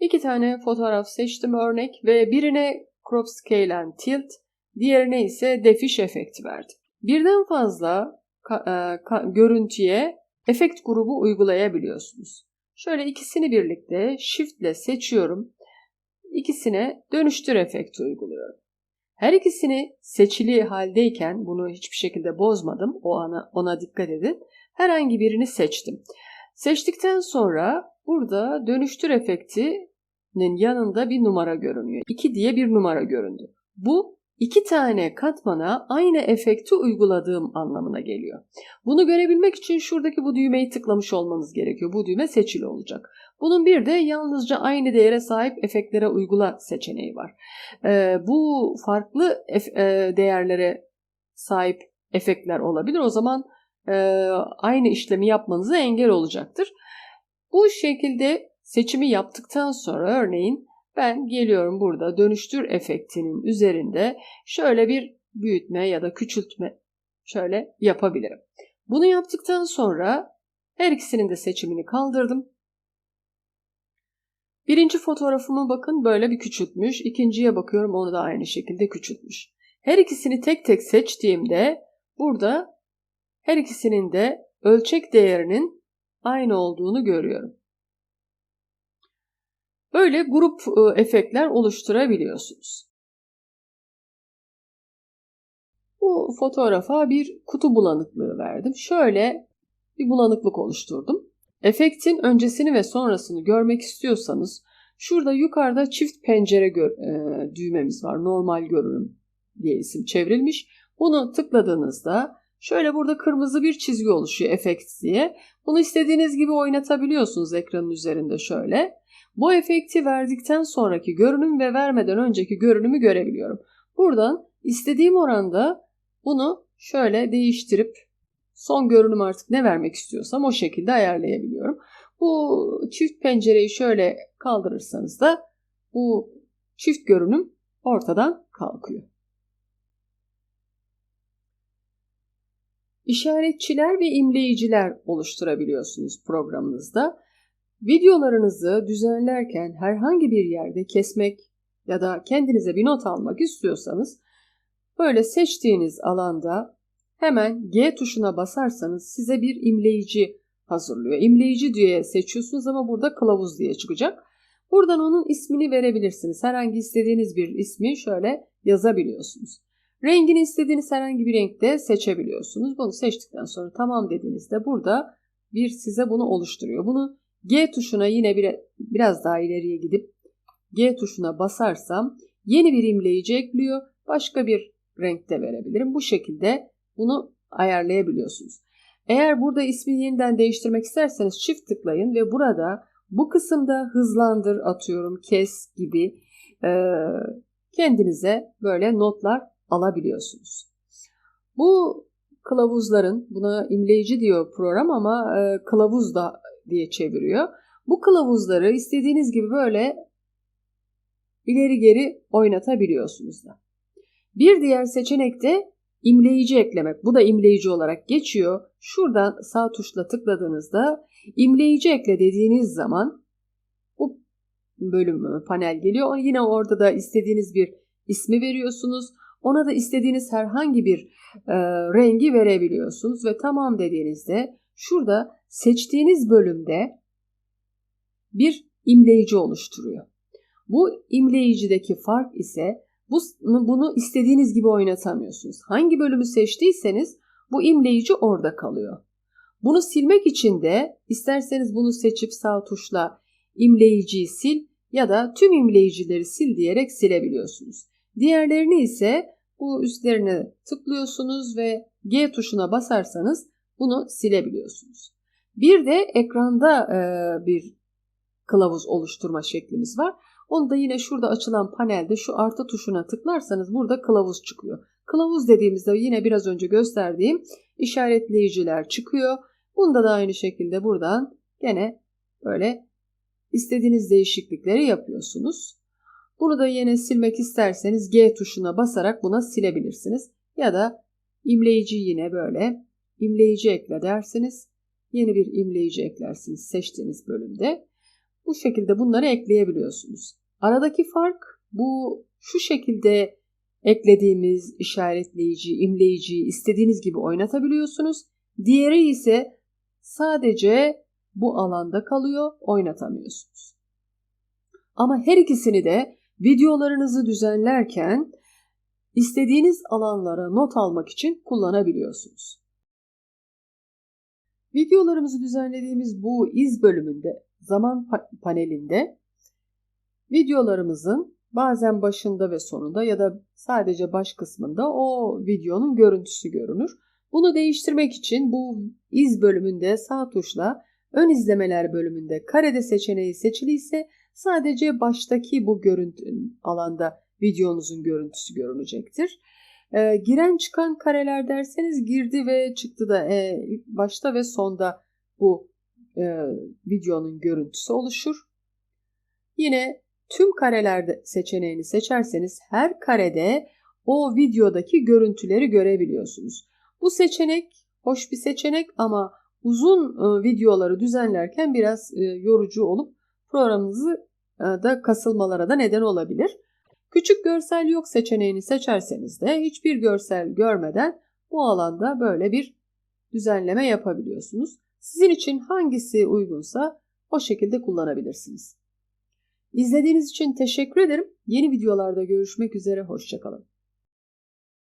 İki tane fotoğraf seçtim örnek ve birine crop scale and tilt, diğerine ise defiş efekti verdim. Birden fazla ka- görüntüye efekt grubu uygulayabiliyorsunuz. Şöyle ikisini birlikte shift ile seçiyorum. İkisine dönüştür efekti uyguluyorum. Her ikisini seçili haldeyken bunu hiçbir şekilde bozmadım. O ana ona dikkat edin. Herhangi birini seçtim. Seçtikten sonra burada dönüştür efektinin yanında bir numara görünüyor. 2 diye bir numara göründü. Bu iki tane katmana aynı efekti uyguladığım anlamına geliyor. Bunu görebilmek için şuradaki bu düğmeyi tıklamış olmanız gerekiyor. Bu düğme seçili olacak. Bunun bir de yalnızca aynı değere sahip efektlere uygula seçeneği var. Ee, bu farklı e, değerlere sahip efektler olabilir. O zaman aynı işlemi yapmanıza engel olacaktır. Bu şekilde seçimi yaptıktan sonra örneğin ben geliyorum burada dönüştür efektinin üzerinde şöyle bir büyütme ya da küçültme şöyle yapabilirim. Bunu yaptıktan sonra her ikisinin de seçimini kaldırdım. Birinci fotoğrafımı bakın böyle bir küçültmüş. İkinciye bakıyorum onu da aynı şekilde küçültmüş. Her ikisini tek tek seçtiğimde burada her ikisinin de ölçek değerinin aynı olduğunu görüyorum. Böyle grup e, efektler oluşturabiliyorsunuz. Bu fotoğrafa bir kutu bulanıklığı verdim. Şöyle bir bulanıklık oluşturdum. Efektin öncesini ve sonrasını görmek istiyorsanız şurada yukarıda çift pencere e, düğmemiz var. Normal görünüm diye isim çevrilmiş. Bunu tıkladığınızda şöyle burada kırmızı bir çizgi oluşuyor efekt diye. Bunu istediğiniz gibi oynatabiliyorsunuz ekranın üzerinde şöyle. Bu efekti verdikten sonraki görünüm ve vermeden önceki görünümü görebiliyorum. Buradan istediğim oranda bunu şöyle değiştirip son görünüm artık ne vermek istiyorsam o şekilde ayarlayabiliyorum. Bu çift pencereyi şöyle kaldırırsanız da bu çift görünüm ortadan kalkıyor. İşaretçiler ve imleyiciler oluşturabiliyorsunuz programınızda. Videolarınızı düzenlerken herhangi bir yerde kesmek ya da kendinize bir not almak istiyorsanız böyle seçtiğiniz alanda hemen G tuşuna basarsanız size bir imleyici hazırlıyor. İmleyici diye seçiyorsunuz ama burada kılavuz diye çıkacak. Buradan onun ismini verebilirsiniz. Herhangi istediğiniz bir ismi şöyle yazabiliyorsunuz. Rengini istediğiniz herhangi bir renkte seçebiliyorsunuz. Bunu seçtikten sonra tamam dediğinizde burada bir size bunu oluşturuyor. Bunu G tuşuna yine bir, biraz daha ileriye gidip G tuşuna basarsam yeni bir imleyici ekliyor. Başka bir renkte verebilirim. Bu şekilde bunu ayarlayabiliyorsunuz. Eğer burada ismi yeniden değiştirmek isterseniz çift tıklayın ve burada bu kısımda hızlandır atıyorum, kes gibi e, kendinize böyle notlar alabiliyorsunuz. Bu kılavuzların, buna imleyici diyor program ama e, kılavuz da diye çeviriyor. Bu kılavuzları istediğiniz gibi böyle ileri geri oynatabiliyorsunuz da. Bir diğer seçenek de imleyici eklemek. Bu da imleyici olarak geçiyor. Şuradan sağ tuşla tıkladığınızda imleyici ekle dediğiniz zaman bu bölüm panel geliyor. Yine orada da istediğiniz bir ismi veriyorsunuz. Ona da istediğiniz herhangi bir e, rengi verebiliyorsunuz ve tamam dediğinizde şurada seçtiğiniz bölümde bir imleyici oluşturuyor. Bu imleyicideki fark ise bu, bunu istediğiniz gibi oynatamıyorsunuz. Hangi bölümü seçtiyseniz bu imleyici orada kalıyor. Bunu silmek için de isterseniz bunu seçip sağ tuşla imleyiciyi sil ya da tüm imleyicileri sil diyerek silebiliyorsunuz. Diğerlerini ise bu üstlerine tıklıyorsunuz ve G tuşuna basarsanız bunu silebiliyorsunuz. Bir de ekranda e, bir kılavuz oluşturma şeklimiz var. Onu da yine şurada açılan panelde şu artı tuşuna tıklarsanız burada kılavuz çıkıyor. Kılavuz dediğimizde yine biraz önce gösterdiğim işaretleyiciler çıkıyor. Bunda da aynı şekilde buradan gene böyle istediğiniz değişiklikleri yapıyorsunuz. Bunu da yine silmek isterseniz G tuşuna basarak buna silebilirsiniz. Ya da imleyici yine böyle imleyici ekle dersiniz. Yeni bir imleyici eklersiniz seçtiğiniz bölümde. Bu şekilde bunları ekleyebiliyorsunuz. Aradaki fark bu şu şekilde eklediğimiz işaretleyici, imleyici istediğiniz gibi oynatabiliyorsunuz. Diğeri ise sadece bu alanda kalıyor, oynatamıyorsunuz. Ama her ikisini de videolarınızı düzenlerken istediğiniz alanlara not almak için kullanabiliyorsunuz. Videolarımızı düzenlediğimiz bu iz bölümünde, zaman panelinde videolarımızın bazen başında ve sonunda ya da sadece baş kısmında o videonun görüntüsü görünür. Bunu değiştirmek için bu iz bölümünde sağ tuşla ön izlemeler bölümünde karede seçeneği seçiliyse sadece baştaki bu görüntü alanda videonuzun görüntüsü görünecektir. E, giren çıkan kareler derseniz girdi ve çıktı da e, başta ve sonda bu e, videonun görüntüsü oluşur. Yine tüm karelerde seçeneğini seçerseniz her karede o videodaki görüntüleri görebiliyorsunuz. Bu seçenek hoş bir seçenek ama uzun e, videoları düzenlerken biraz e, yorucu olup programınızı da kasılmalara da neden olabilir. Küçük görsel yok seçeneğini seçerseniz de hiçbir görsel görmeden bu alanda böyle bir düzenleme yapabiliyorsunuz. Sizin için hangisi uygunsa o şekilde kullanabilirsiniz. İzlediğiniz için teşekkür ederim. Yeni videolarda görüşmek üzere, hoşçakalın.